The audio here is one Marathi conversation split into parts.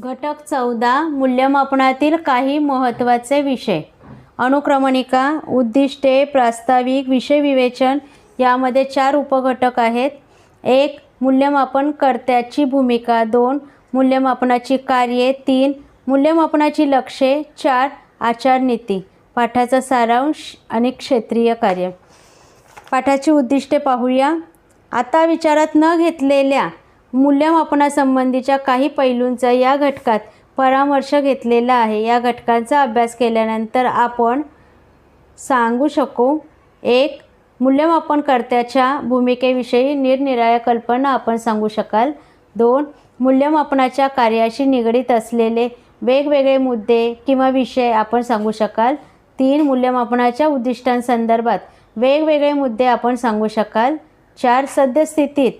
घटक चौदा मूल्यमापनातील काही महत्त्वाचे विषय. अनुक्रमणिका उद्दिष्टे प्रास्ताविक विषय विवेचन यामध्ये चार उपघटक आहेत. एक मूल्यमापनकर्त्याची भूमिका. दोन मूल्यमापनाची कार्ये. तीन मूल्यमापनाची लक्ष्ये. चार आचारनीती. पाठाचा सारांश आणि क्षेत्रीय कार्य. पाठाची उद्दिष्टे पाहूया. आता विचारात न घेतलेल्या मूल्यमापनासंबंधीच्या काही पैलूंचा या घटकात परामर्श घेतलेला आहे. या घटकांचा अभ्यास केल्यानंतर आपण सांगू शकू. एक मूल्यमापनकर्त्याच्या भूमिकेविषयी निरनिराळ्या कल्पना आपण सांगू शकाल. दोन मूल्यमापनाच्या कार्याशी निगडीत असलेले वेगवेगळे मुद्दे किंवा विषय आपण सांगू शकाल. तीन मूल्यमापनाच्या उद्दिष्टांसंदर्भात वेगवेगळे मुद्दे आपण सांगू शकाल. चार सद्यस्थितीत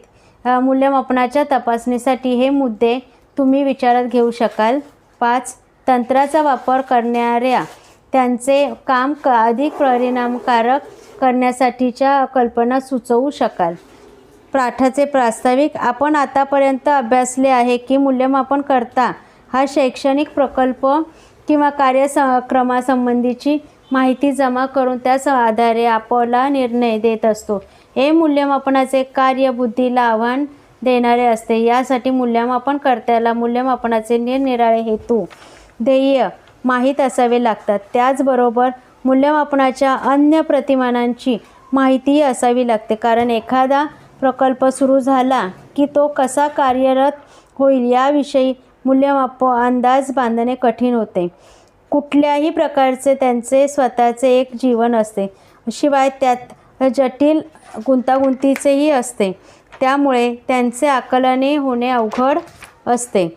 मूल्यमापनाच्या तपासणीसाठी हे मुद्दे तुम्ही विचारात घेऊ शकाल. पाच तंत्राचा वापर करणाऱ्या त्यांचे काम क अधिक परिणामकारक करण्यासाठीच्या कल्पना सुचवू शकाल. पाठाचे प्रास्ताविक आपण आतापर्यंत अभ्यासले आहे की मूल्यमापन करता हा शैक्षणिक प्रकल्प किंवा कार्यक्रमासंबंधीची माहिती जमा करून त्याच आधारे आपला निर्णय देत असतो. हे मूल्यमापनाचे कार्य बुद्धीला आव्हान देणारे असते. यासाठी मूल्यमापनकर्त्याला मूल्यमापनाचे निरनिराळे हेतू ध्येय माहीत असावे लागतात. त्याचबरोबर मूल्यमापनाच्या अन्य प्रतिमानांची माहितीही असावी लागते. कारण एखादा प्रकल्प सुरू झाला की तो कसा कार्यरत होईल याविषयी मूल्यमाप अंदाज बांधणे कठीण होते. कुठल्याही प्रकारचे त्यांचे स्वतःचे एक जीवन असते. शिवाय त्यात जटिल गुंतागुंतीचेही असते. त्यामुळे त्यांचे आकलने होणे अवघड असते.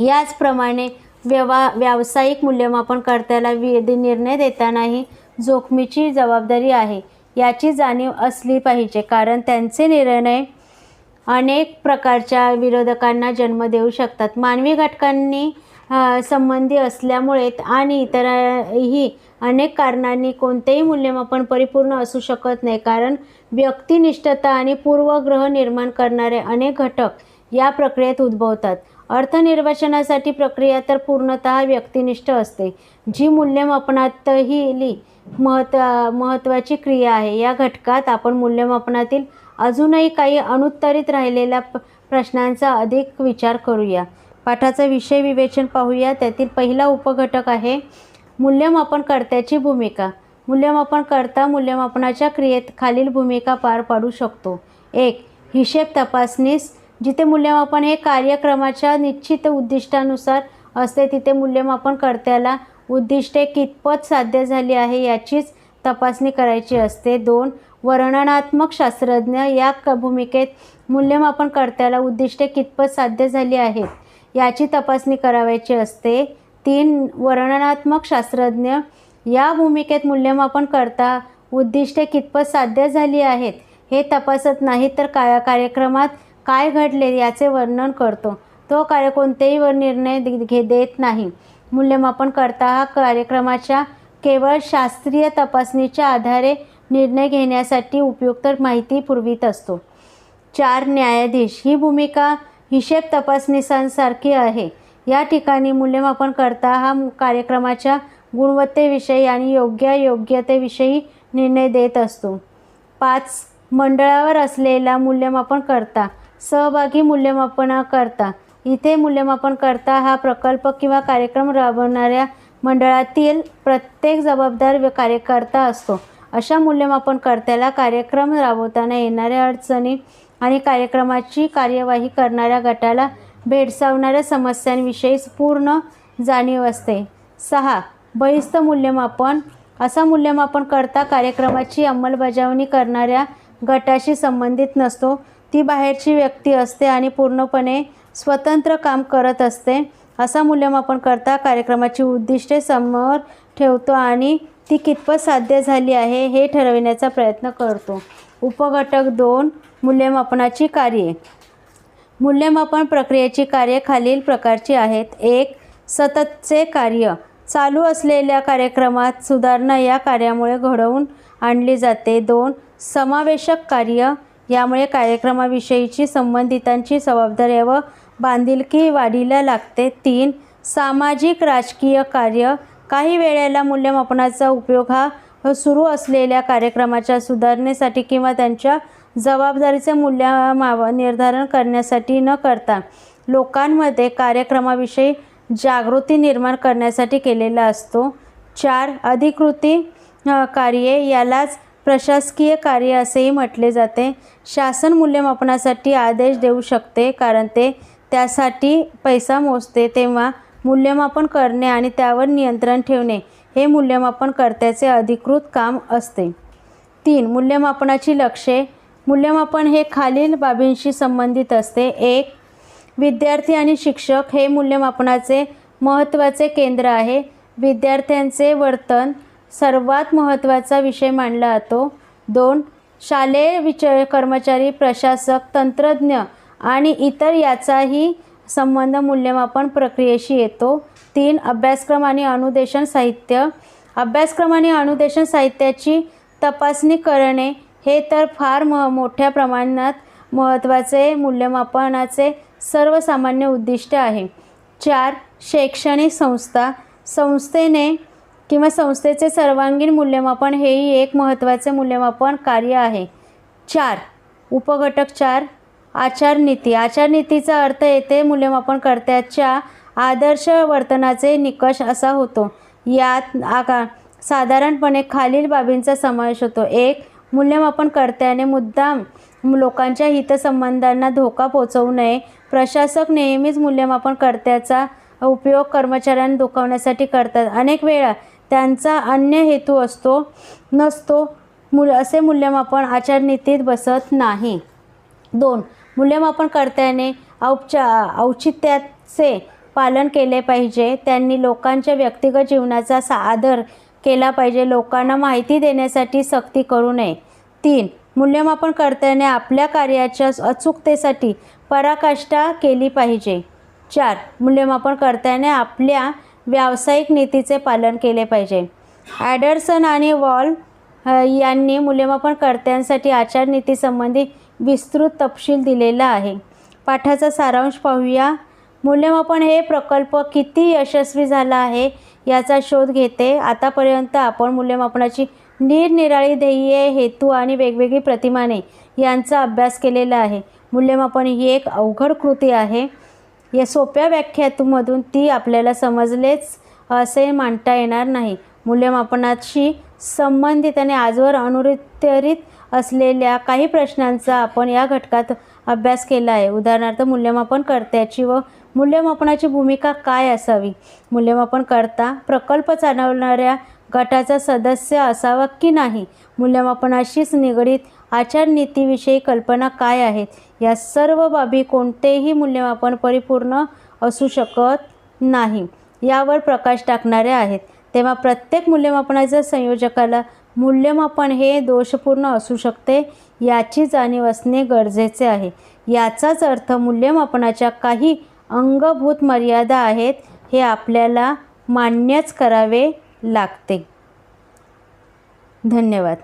याचप्रमाणे व्यवा व्यावसायिक मूल्यमापन करताना विधी निर्णय देतानाही जोखमीची जबाबदारी आहे. याची जाणीव असली पाहिजे कारण त्यांचे निर्णय अनेक प्रकारच्या विरोधकांना जन्म देऊ शकतात. मानवी घटकांनी संबंधी असल्यामुळे आणि इतरही अनेक कारणांनी कोणतेही मूल्यमापन परिपूर्ण असू शकत नाही. कारण व्यक्तिनिष्ठता आणि पूर्वग्रह निर्माण करणारे अनेक घटक या प्रक्रियेत उद्भवतात. अर्थनिर्वाचनासाठी प्रक्रिया तर पूर्णतः व्यक्तिनिष्ठ असते जी मूल्यमापनातही महत्त्व महत्त्वाची क्रिया आहे. या घटकात आपण मूल्यमापनातील अजूनही काही अनुत्तरित राहिलेल्या प- प्रश्नांचा अधिक विचार करूया. पाठाचा विषय विवेचन पाहूया. त्यातील पहिला उपघटक आहे मूल्यमापनकर्त्याची भूमिका. मूल्यमापनकर्ता मूल्यमापनाच्या क्रियेत खालील भूमिका पार पाडू शकतो. एक हिशेब तपासणीस. जिथे मूल्यमापन हे कार्यक्रमाच्या निश्चित उद्दिष्टानुसार असते तिथे मूल्यमापनकर्त्याला उद्दिष्टे कितपत साध्य झाली आहे याचीच तपासणी करायची असते. दोन वर्णनात्मक शास्त्रज्ञ या क भूमिकेत मूल्यमापनकर्त्याला उद्दिष्टे कितपत साध्य झाली आहेत? याची तपासणी करावयाची असते. तीन वर्णनात्मक शास्त्रज्ञ या भूमिकेत मूल्यमापन करता उद्दिष्टे कितपत साध्य झाली आहेत हे तपासत नाही तर काय कार्यक्रमात काय घडले याचे वर्णन करतो. तो कार्य कोणतेही वर निर्णय घे देत नाही. मूल्यमापन करता हा कार्यक्रमाच्या केवळ शास्त्रीय तपासणीच्या आधारे निर्णय घेण्यासाठी उपयुक्त माहिती पुरवित असतो. चार न्यायाधीश. ही भूमिका हिशेब तपासणीसांसारखी आहे. या ठिकाणी मूल्यमापन करता हा कार्यक्रमाच्या गुणवत्तेविषयी आणि योग्य योग्यतेविषयी निर्णय देत असतो. पाच मंडळावर असलेला मूल्यमापन करता. सहभागी मूल्यमापनाकरता इथे मूल्यमापन करता हा प्रकल्प किंवा कार्यक्रम राबवणाऱ्या मंडळातील प्रत्येक जबाबदार कार्यकर्ता असतो. अशा मूल्यमापनकर्त्याला कार्यक्रम राबवताना येणाऱ्या अडचणी आणि कार्यक्रमाची कार्यवाही करणाऱ्या गटाला भेडसावणाऱ्या समस्यांविषयी पूर्ण जाणीव असते. सहा. बहिस्त मूल्यमापन. असा मूल्यमापन करता कार्यक्रमाची अंमलबजावणी करणाऱ्या गटाशी संबंधित नसतो. ती बाहेरची व्यक्ती असते आणि पूर्णपणे स्वतंत्र काम करत असते. असा मूल्यमापन करता कार्यक्रमाची उद्दिष्टे समोर ठेवतो आणि ती कितपत साध्य झाली आहे हे ठरविण्याचा प्रयत्न करतो. उपघटक दोन मूल्यमापनाची कार्ये. मूल्यमापन प्रक्रियेची कार्ये खालील प्रकारची आहेत. एक सततचे कार्य. चालू असलेल्या कार्यक्रमात सुधारणा या कार्यामुळे घडवून आणली जाते. दोन समावेशक कार्य. यामुळे कार्यक्रमाविषयीची संबंधितांची जबाबदारी व बांधिलकी वाढीला लागते. तीन सामाजिक राजकीय कार्य. काही वेळेला मूल्यमापनाचा उपयोग हा सुरू असलेल्या कार्यक्रमाच्या सुधारणेसाठी किंवा त्यांच्या जबाबदारीचे मूल्यमाप निर्धारण करण्यासाठी न करता लोकांमध्ये कार्यक्रमाविषयी जागृती निर्माण करण्यासाठी केलेला असतो. चार अधिकृती कार्ये यालाच प्रशासकीय कार्य असेही म्हटले जाते. शासन मूल्यमापनासाठी आदेश देऊ शकते कारण ते त्यासाठी पैसा मोजते तेव्हा मूल्यमापन करणे आणि त्यावर नियंत्रण ठेवणे हे मूल्यमापन कर्त्याचे अधिकृत काम असते. तीन मूल्यमापनाची लक्ष्ये. मूल्यमापन हे खालील बाबींशी संबंधित असते. एक विद्यार्थी आणि शिक्षक हे मूल्यमापनाचे महत्त्वाचे केंद्र आहे. विद्यार्थ्यांचे वर्तन सर्वात महत्त्वाचा विषय मानला जातो. दोन शालेय विच कर्मचारी प्रशासक तंत्रज्ञ आणि इतर याचाही संबंध मूल्यमापन प्रक्रियेशी येतो. तीन अभ्यासक्रम आणि अनुदेशन साहित्य. अभ्यासक्रम आणि अनुदेशन साहित्याची तपासणी करणे हे तर फार म मोठ्या प्रमाणात महत्त्वाचे मूल्यमापनाचे सर्वसामान्य उद्दिष्ट आहे. चार शैक्षणिक संस्था. संस्थेने किंवा संस्थेचे सर्वांगीण मूल्यमापन हेही एक महत्त्वाचे मूल्यमापन कार्य आहे. चार उपघटक चार. आचारनीती. आचारनीतीचा अर्थ येथे मूल्यमापनकर्त्याच्या आदर्श वर्तनाचे निकष असा होतो. यात आका साधारणपणे खालील बाबींचा समावेश होतो. एक मूल्यमापनकर्त्याने मुद्दाम लोकांच्या हितसंबंधांना धोका पोचवू नये. प्रशासक नेहमीच मूल्यमापनकर्त्याचा उपयोग कर्मचाऱ्यांना दुखवण्यासाठी करतात. अनेक वेळा त्यांचा अन्य हेतू असतो नसतो मूल असे मूल्यमापन आचारनीतीत बसत नाही. दोन मूल्यमापनकर्त्याने औपचा औचित्याचे पालन केले पाहिजे. त्यांनी लोकांच्या व्यक्तिगत जीवनाचा सा आदर केला पाहिजे. लोकांना माहिती देण्यासाठी सक्ती करू नये. तीन मूल्यमापनकर्त्याने आपल्या कार्याच्या अचूकतेसाठी पराकाष्ठा केली पाहिजे. चार मूल्यमापनकर्त्याने आपल्या व्यावसायिक नीतीचे पालन केले पाहिजे. ॲडरसन आणि वॉल यांनी मूल्यमापनकर्त्यांसाठी आचारनीतीसंबंधी विस्तृत तपशील दिलेला आहे. पाठाचा सारांश पाहूया. मूल्यमापन हे प्रकल्प किती यशस्वी झाला आहे याचा शोध घेते. आतापर्यंत आपण मूल्यमापनाची निरनिराळी ध्येये हेतू आणि वेगवेगळी प्रतिमाने यांचा अभ्यास केलेला आहे. मूल्यमापन ही एक अवघड कृती आहे. या सोप्या व्याख्यातूमधून ती आपल्याला समजलेच असे मांडता येणार नाही. मूल्यमापनाशी संबंधित आणि आजवर अनुत्तरित असलेल्या काही प्रश्नांचा आपण या घटकात अभ्यास केला आहे. उदाहरणार्थ मूल्यमापन करत्याची व मूल्यमापनाची भूमिका काय असावी? मूल्यमापन करता प्रकल्प चालवणाऱ्या गटाचा सदस्य असावा की नाही? मूल्यमापनाशीच निगडीत आचारनीतीविषयी कल्पना काय आहेत? या सर्व बाबी कोणतेही मूल्यमापन परिपूर्ण असू शकत नाही. यावर प्रकाश टाकणारे आहेत. तेव्हा प्रत्येक मूल्यमापनाच्या संयोजकाला मूल्यमापन हे दोषपूर्ण असू शकते याची जाणीव असणे गरजेचे आहे. याचाच अर्थ मूल्यमापनाच्या काही अंगभूत मर्यादा आहेत हे आपल्याला मान्यच करावे लागते. धन्यवाद.